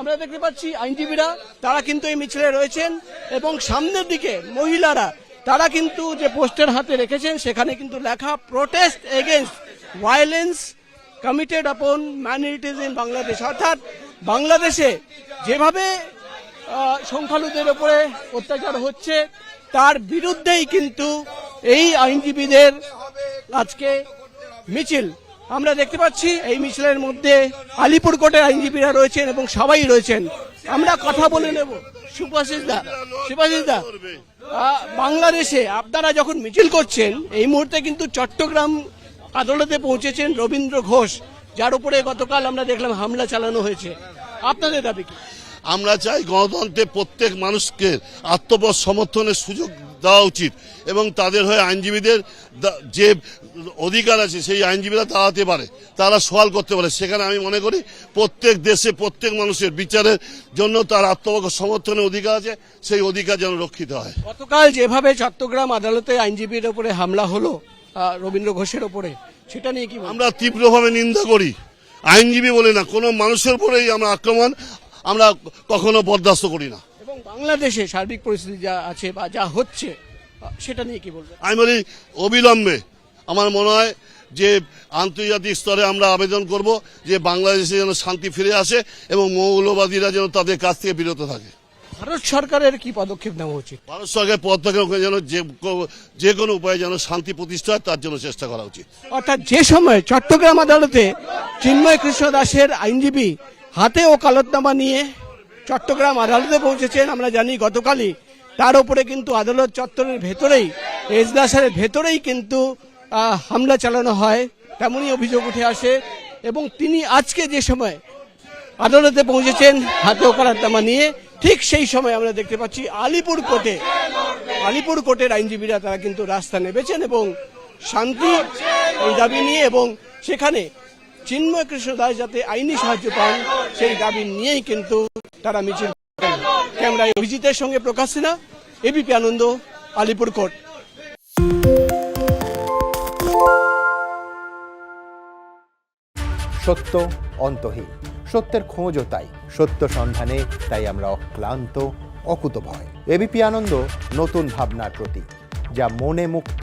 আমরা দেখতে পাচ্ছি আইনজীবীরা, তারা কিন্তু এই মিছিলে রয়েছেন এবং সামনের দিকে মহিলারা, তারা কিন্তু যে পোস্টার হাতে রেখেছেন, সেখানে কিন্তু লেখা protest against violence committed upon minorities in Bangladesh অর্থাৎ বাংলাদেশে যেভাবে সংখ্যালঘুদের উপরে অত্যাচার হচ্ছে, তার বিরুদ্ধেই কিন্তু এই আইনজীবীদের আজকে মিছিল। আমরা দেখতে পাচ্ছি এই মিছিলের মধ্যে আলিপুর কোর্টের আইনজীবীরা রয়েছেন এবং সবাই রয়েছেন। আমরা কথা বলে নেব। সুভাষিস দা দা বাংলাদেশে আপনারা যখন মিছিল করছেন, এই মুহূর্তে কিন্তু চট্টগ্রাম আদালতে পৌঁছেছেন রবীন্দ্র ঘোষ, যার উপরে গতকাল আমরা দেখলাম হামলা চালানো হয়েছে। আপনাদের দাবি কি? আমরা চাই গণতন্ত্রে প্রত্যেক মানুষকে আত্মপদ সমর্থনের সুযোগ দেওয়া উচিত। এবং তাদের হয়ে আইনজীবীদের যে অধিকার আছে সেই আইনজীবীরা দাঁড়াতে পারে। তারা সওয়াল করতে পারে। সেখানে আমি মনে করি প্রত্যেক দেশে প্রত্যেক মানুষের বিচারের জন্য তার আত্মপক্ষ সমর্থনের অধিকার আছে। সেই অধিকার যেন রক্ষিত হয়। গতকাল যেভাবে চট্টগ্রাম আদালতে আইনজীবীর উপরে হামলা হলো রবীন্দ্র ঘোষের উপরে সেটা নিয়ে কি আমরা তীব্রভাবে নিন্দা করি। আইনজীবী বলে না কোনো মানুষের উপরেই আমরা আক্রমণ আমরা কখনো বরদাস্ত করি না। বাংলাদেশে সার্বিক পরিস্থিতি যা আছে বা যা হচ্ছে সেটা নিয়ে কি বলবেন? আমি বলি অবিলম্বে আমার মনে হয় যে আন্তর্জাতিক স্তরে আমরা আবেদন করব যে বাংলাদেশে যেন শান্তি ফিরে আসে এবং মৌলবাদীরা যেন তাদের কাছ থেকে বিরত থাকে। ভারত সরকারের কি পদক্ষেপ নেওয়া উচিত? ভারত সরকারের পদক্ষেপ যেন যে কোনো উপায়ে যেন শান্তি প্রতিষ্ঠা হয় তার জন্য চেষ্টা করা উচিত। অর্থাৎ যে সময় চট্টগ্রাম আদালতে চিন্ময় কৃষ্ণ দাসের আইনজীবী হাতে ও কালতনামা নিয়ে চট্টগ্রাম আদালতে পৌঁছেছেন, আমরা জানি গতকালই। তার উপরে কিন্তু আদালত চত্বরের ভেতরেই, এজলাসের ভেতরেই কিন্তু হামলা চালানো হয়, তেমনই অভিযোগ উঠে আসে। এবং তিনি আজকে যে সময় আদালতে পৌঁছেছেন হাতে ও কালতনামা নিয়ে, ঠিক সেই সময় আমরা দেখতে পাচ্ছি আলিপুর কোর্টে, আলিপুর কোর্টের আইনজীবীরা তারা কিন্তু রাস্তা নেমেছেন এবং শান্তি দাবি নিয়ে এবং সেখানে চিন্ময় কৃষ্ণ দাস যাতে আইনি সাহায্য পান, সেই দাবি নিয়েই কিন্তু তারা মিছিল। ক্যামেরায় অভিজিতের সঙ্গে প্রকাশ সিনহা এবিপি আনন্দ, আলিপুর কোর্ট। সত্য অন্তহীন, সত্যের খোঁজও তাই। সত্য সন্ধানে তাই আমরা অক্লান্ত, অকুতভয়। এবিপি আনন্দ, নতুন ভাবনার প্রতীক, যা মনে মুক্ত